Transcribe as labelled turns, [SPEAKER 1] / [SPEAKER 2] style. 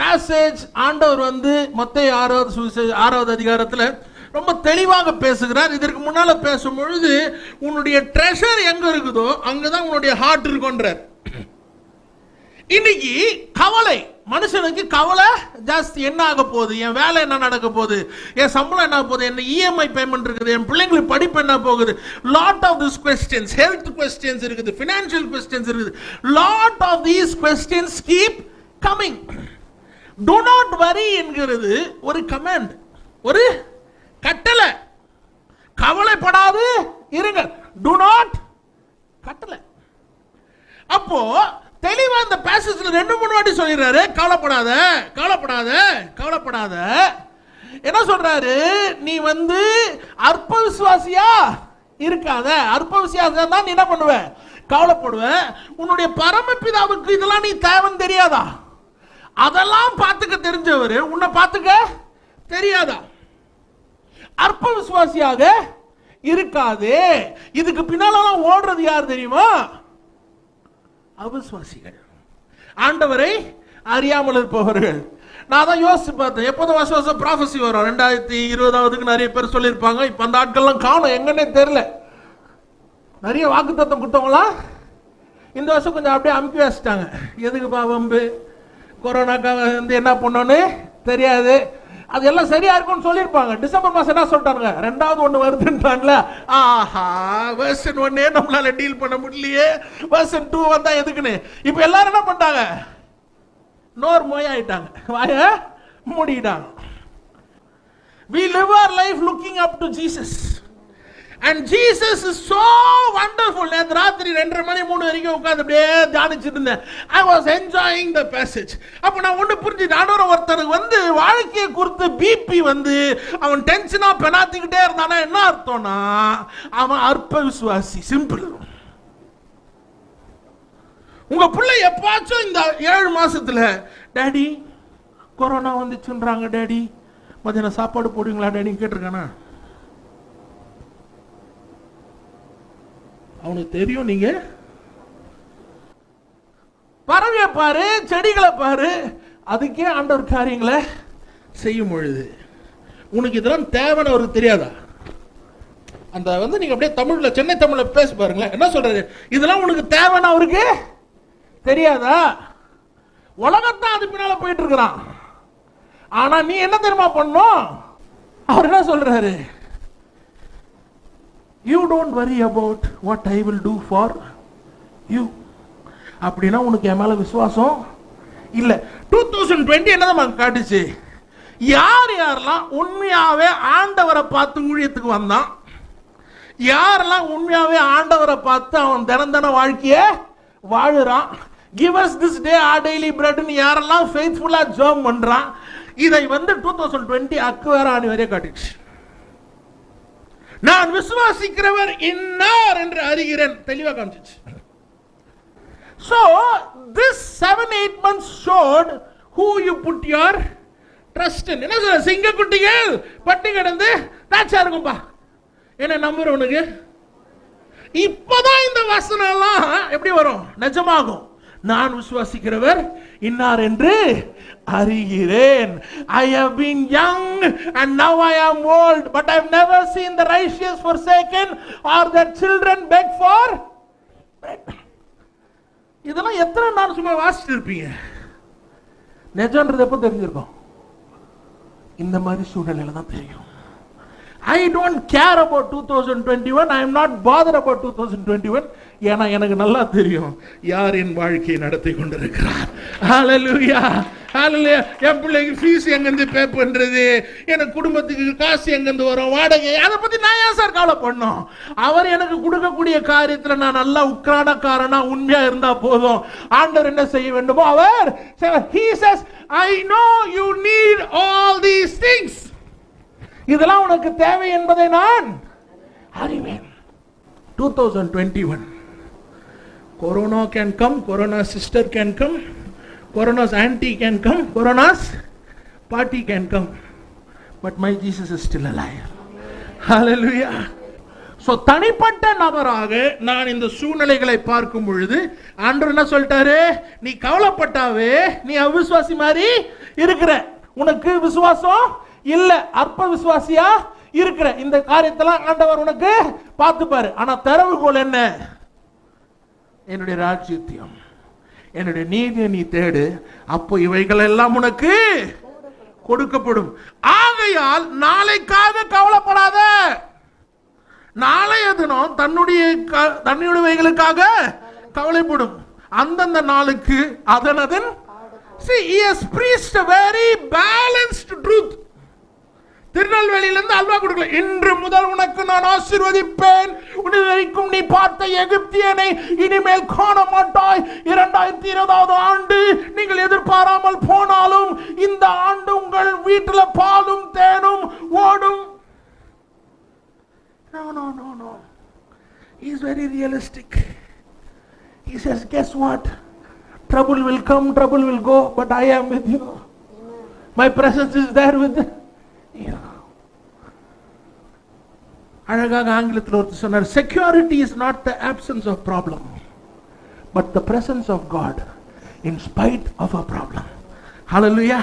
[SPEAKER 1] Passage ஆண்டவர் வந்து மொத்த ஆறாவது சுவிசேஷ ஆறாவது அதிகாரத்தில் ரொம்ப தெளிவாக பேசுகிறார். இதற்கு முன்னால் பேசும் பொழுது உன்னுடைய ட்ரெஷர் எங்கே இருக்குதோ அங்கே தான் உன்னுடைய ஹார்ட் இருக்குன்றார் இன்னைக்கு கவலை மனுஷனுக்கு கவலை ஜாஸ்தி. என்ன ஆக போகுது? என் வேலை என்ன நடக்க போகுது? என் சம்பளம் என்ன போகுது? என்ன இஎம்ஐ பேமெண்ட் இருக்குது? என் பிள்ளைங்களுக்கு படிப்பு என்ன போகுது? Lot of this questions health questions இருக்குது ஃபினான்ஷியல் கொஸ்டின்ஸ் இருக்குது. Lot of these questions keep coming to not worry என்கிறது ஒரு கமெண்ட் ஒரு கட்டளை. கவலைப்படாது இருங்க டு நாட் கட்டளை. அப்போ தெளிவா அந்த பேசஸ்ல ரெண்டு மூணு வாட்டி சொல்லிடுறாரு. கவலைப்படாத கவலைப்படாத கவலைப்படாத. என்ன சொல்றாரு? நீ வந்து அற்ப விசுவாசியா இருக்காத. அற்ப விசுவாசியா தான் நீ என்ன பண்ணுவ? கவலைப்படுவ. உன்னுடைய பரமபிதாவுக்கு இதெல்லாம் நீ தேவைன்னு தெரியாதா? அதெல்லாம் பார்த்துக்க தெரிஞ்சவர். உன்னை பார்த்துக்க தெரியாதா? அற்ப விசுவாசியாக இருக்காதே. இதுக்கு பின்னாலெல்லாம் ஓடுறது யார் தெரியுமா? அவிசுவாசிகள். ஆண்டவரை அறியாமல் இருப்பவர்கள் நான் தான் யோசிச்சு பார்த்தேன். எப்போதும் வருஷம் வருஷம் ப்ராஃபஸி வரும். ரெண்டாயிரத்தி இருபதாவதுக்கு நிறைய பேர் சொல்லியிருப்பாங்க. இப்போ அந்த ஆட்கள்லாம் காணும். எங்கன்னே தெரில நிறைய வாக்குத்தத்தம் கொடுத்தவங்களாம் இந்த வருஷம் கொஞ்சம் அப்படியே அமுக்கி வச்சிட்டாங்க. எதுக்குப்பா வம்பு? கொரோனாக்காக வந்து என்ன பண்ணோன்னு தெரியாது. அது எல்லாம் சரியா இருக்கும்னு சொல்லியிருப்பாங்க. டிசம்பர் மாசம் என்ன சொல்லிட்டாங்க ரெண்டாவது ஒன்று வருதுன்றாங்கள ஆஹா வெர்ஷன் ஒன்னே நம்மளால டீல் பண்ண முடியலையே. வெர்ஷன் டூ வந்தா எதுக்குன்னு? இப்போ எல்லாரும் என்ன பண்ணிட்டாங்க? நோர் மொய் வாய மூடிட்டாங்க we live our life looking up to Jesus and Jesus is so wonderful நேற்று ராத்திரி ரெண்டரை மணி மூணு வரைக்கும் உட்காந்து அப்படியே தியானிச்சுட்டு இருந்தேன். I was enjoying the passage அப்போ நான் ஒன்று புரிஞ்சு நானூறு ஒருத்தருக்கு வந்து வாழ்க்கையை குறித்து பிபி வந்து அவன் டென்ஷனாக பெனாத்திக்கிட்டே இருந்தானா? என்ன அர்த்தம்னா அவன் அற்ப விசுவாசி சிம்பிள் உங்க பிள்ளை எப்பாச்சும் இந்த ஏழு மாசத்துல டேடி கொரோனா வந்துச்சுன்றாங்க டேடி மதியானம் சாப்பாடு போடுவீங்களா டேடி கேட்டிருக்கானா? அவனுக்கு தெரியும் நீங்க. பறவையை பாரு செடிகளை பாரு அதுக்கே ஆண்டவர் காரியங்களை செய்யும் பொழுது. உனக்கு இதெல்லாம் தேவைன்னு அவருக்கு தெரியாதா? அந்த வந்து நீங்க அப்படியே தமிழ்ல சென்னை தமிழ்ல பேசி பாருங்களேன். என்ன சொல்றாரு இதெல்லாம் உனக்கு தேவைன்னு அவருக்கு தெரியாதா? உலகத்தான் அது பின்னால போயிட்டு இருக்கிறான். ஆனா நீ என்ன தெரியுமா பண்ணும் அவர் என்ன சொல்றாரு? You don't worry about what I will do for you அப்படின்னா உனக்கு என் மேலே விசுவாசம் இல்லை. டூ தௌசண்ட் டுவெண்ட்டி என்ன தான் காட்டுச்சு? யார் யாரெல்லாம் உண்மையாகவே ஆண்டவரை பார்த்து ஊழியத்துக்கு வந்தான்? யாரெல்லாம் உண்மையாகவே ஆண்டவரை பார்த்து அவன் தினம் தின வாழ்க்கையை வாழுறான்? Give us this day our daily பிரெட்னு யாரெல்லாம் ஃபெய்த்ஃபுல்லா ஜோம் பண்ணுறான் இதை வந்து டூ தௌசண்ட் டுவெண்ட்டி அக்கு வேற ஆணி காட்டிடுச்சு. நான் விசுவாசிக்கிறவர் இன்னார் என்று அறிகிறேன். தெளிவா காமிச்சிச்சு. So this seven eight months showed who you put your trust என்ன சொல்ற? சிங்க குட்டிகள் பட்டி கிடந்து தாச்சா இருக்கும்பா என்ன நம்புறவனுக்கு? இப்பதான் இந்த வசனம் எல்லாம் எப்படி வரும்? நிஜமாகும். நான் விசுவாசிக்கிறவர் இன்னார் என்று அறிகிறேன் I have been young and now I am old but I have never seen the righteous forsaken or the children beg for இதெல்லாம் எத்தனை நாள் சும்மா வாசிட்டு இருப்பீங்க நிஜன்றது எப்போ தெரிஞ்சிருக்கும் இந்த மாதிரி சூழ்நிலையில தான் தெரியும் I don't care about two thousand twenty one I am not bother about two thousand twenty one ஏன்னா எனக்கு நல்லா தெரியும் யார் என் வாழ்க்கையை நடத்தி கொண்டிருக்கிறார். ஹalleluya ஹalleluya என் பிள்ளைக்கு ஃபீஸ் எங்கேருந்து பே பண்ணுறது எனக்கு குடும்பத்துக்கு காசு எங்கேருந்து வரும்? வாடகை? அதை பத்தி நான் ஏன் சார் கவலை பண்ணோம்? அவர் எனக்கு கொடுக்கக்கூடிய காரியத்தில் நான் நல்லா உக்ரானக்காரனா உண்மையாக இருந்தால் போதும். ஆண்டவர் என்ன செய்ய வேண்டுமோ அவர் he says I know you need all these things இதெல்லாம் உனக்கு தேவை என்பதை நான் அறிவேன். Two thousand twenty one corona can come corona sister can come corona's aunty can come corona's party can come but my Jesus is still alive hallelujah so தனிப்பட்ட நபராக நான் இந்த சூழ்நிலைகளை பார்க்கும் பொழுது அன்று என்ன சொல்லிட்டாரு? நீ கவலைப்பட்டாவே நீ அவிசுவாசி மாதிரி இருக்கிற. உனக்கு விசுவாசம்? இல்ல அற்ப விசுவாசியா இருக்கிற இந்த காரியத்தெல்லாம் ஆண்டவர் உனக்கு பார்த்துப்பாரு. ஆனா தரவுகோல் என்ன? என்னுடைய ராஜ்யத்தியம். என்னுடைய நீதியை நீ தேடு. அப்போ இவைகள் எல்லாம் உனக்கு கொடுக்கப்படும். ஆகையால் நாளைக்காக கவலைப்படாத. நாளைய தினம் தன்னுடைய தன்னுடையவைகளுக்காக கவலைப்படும். அந்தந்த நாளுக்கு அதனதன் see he has preached a very balanced truth. திருநெல்வேலியிலிருந்து halwa கொடுக்கல இன்று முதல் உனக்கு நான் ஆசீர்வதிப்பேன் உன்னிலைக்கும் நீ பார்த்த எகிப்தியனை இனிமேல் காண மாட்டாய் இரண்டாயிரத்தி இருபதாவது ஆண்டு நீங்கள் எதிர்பாராமல் போனாலும் இந்த ஆண்டு உங்கள் வீட்டில் பாலும் தேனும் ஓடும் No, no, no, no. He's very realistic. He says, guess what? Trouble will come, trouble will go, but I am with you. My presence is there with you. அழகாக ஆங்கிலத்தில் ஒருத்தர் சொன்னார் security is not the absence of problem but the presence of God in spite of a problem hallelujah